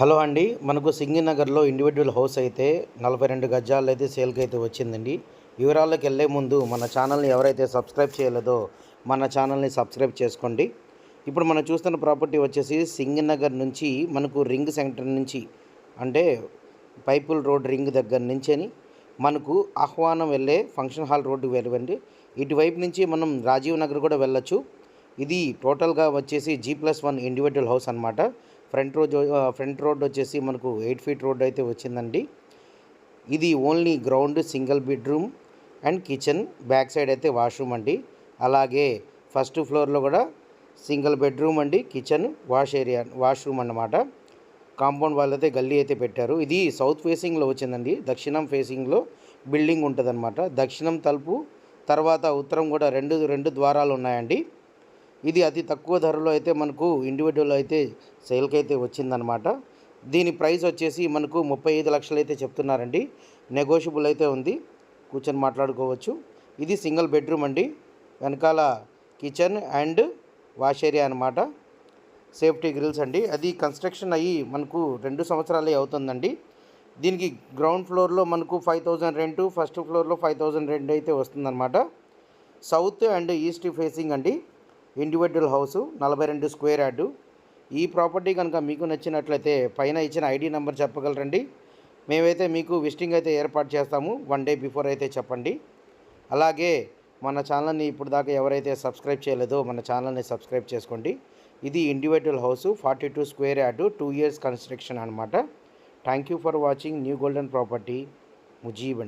Hello అండి. మనకు సింగినగర్లో individual house అయితే నలభై రెండు గజాలు అయితే సేల్కి అయితే వచ్చిందండి. వివరాల్లోకి వెళ్ళే ముందు మన ఛానల్ని ఎవరైతే సబ్స్క్రైబ్ చేయలేదో మన ఛానల్ని సబ్స్క్రైబ్ చేసుకోండి. ఇప్పుడు మనం చూస్తున్న ప్రాపర్టీ వచ్చేసి సింగినగర్ నుంచి మనకు రింగ్ సెంటర్ నుంచి అంటే పైపుల్ రోడ్ రింగ్ దగ్గర నుంచి అని మనకు ఆహ్వానం వెళ్ళే ఫంక్షన్ హాల్ రోడ్డు వెళ్ళవండి ఇటువైపు నుంచి మనం రాజీవ్ నగర్ కూడా వెళ్ళొచ్చు. ఇది టోటల్గా వచ్చేసి G plus one individual house అనమాట ఫ్రంట్ రోడ్ ఫ్రంట్ రోడ్ వచ్చేసి మనకు ఎయిట్ ఫీట్ రోడ్ అయితే వచ్చిందండి. ఇది only ground single bedroom and kitchen. Back side అయితే వాష్రూమ్ అండి. అలాగే ఫస్ట్ ఫ్లోర్లో కూడా సింగిల్ బెడ్రూమ్ అండి కిచెన్ వాష్ ఏరియా వాష్రూమ్ అన్నమాట. కాంపౌండ్ వాళ్ళు అయితే గల్లీ అయితే పెట్టారు. ఇది సౌత్ ఫేసింగ్లో వచ్చిందండి. దక్షిణం ఫేసింగ్లో బిల్డింగ్ ఉంటుందన్నమాట. దక్షిణం తలుపు తర్వాత ఉత్తరం కూడా రెండు రెండు ద్వారాలు ఉన్నాయండి. ఇది అతి తక్కువ ధరలో అయితే మనకు ఇండివిజువల్ అయితే సేల్కి అయితే వచ్చిందనమాట దీని ప్రైస్ వచ్చేసి మనకు ముప్పై ఐదు లక్షలు అయితే చెప్తున్నారండి. నెగోషియబుల్ అయితే ఉంది. కూర్చొని మాట్లాడుకోవచ్చు. ఇది సింగిల్ బెడ్రూమ్ అండి. వెనకాల కిచెన్ అండ్ వాష్ ఏరియా అనమాట సేఫ్టీ గ్రిల్స్ అండి. అది కన్స్ట్రక్షన్ అయ్యి మనకు రెండు సంవత్సరాలే అవుతుందండి. దీనికి గ్రౌండ్ ఫ్లోర్లో మనకు ఫైవ్ థౌజండ్ రెంట్ ఫస్ట్ ఫ్లోర్లో ఫైవ్ థౌజండ్ రెంట్ అయితే వస్తుందన్నమాట. సౌత్ అండ్ ఈస్ట్ ఫేసింగ్ అండి. ఇండివిజువల్ హౌస్ నలభై రెండు స్క్వేర్ యార్డు. ఈ ప్రాపర్టీ కనుక మీకు నచ్చినట్లయితే పైన ఇచ్చిన ఐడి నెంబర్ చెప్పగలరండి. మేమైతే మీకు విజిటింగ్ అయితే ఏర్పాటు చేస్తాము. వన్ డే బిఫోర్ అయితే చెప్పండి. అలాగే మన ఛానల్ని ఇప్పుడు దాకా ఎవరైతే సబ్స్క్రైబ్ చేయలేదో మన ఛానల్ని సబ్స్క్రైబ్ చేసుకోండి. ఇది individual house forty two square yard two years construction అనమాట thank you for watching New Golden Property Mujeeb